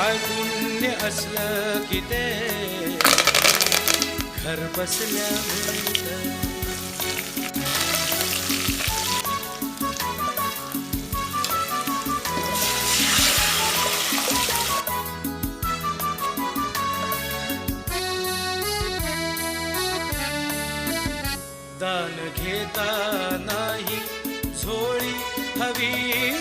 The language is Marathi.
काय पुण्य असलं की ते घर बसल्या दान घेता नाही झोळी हवी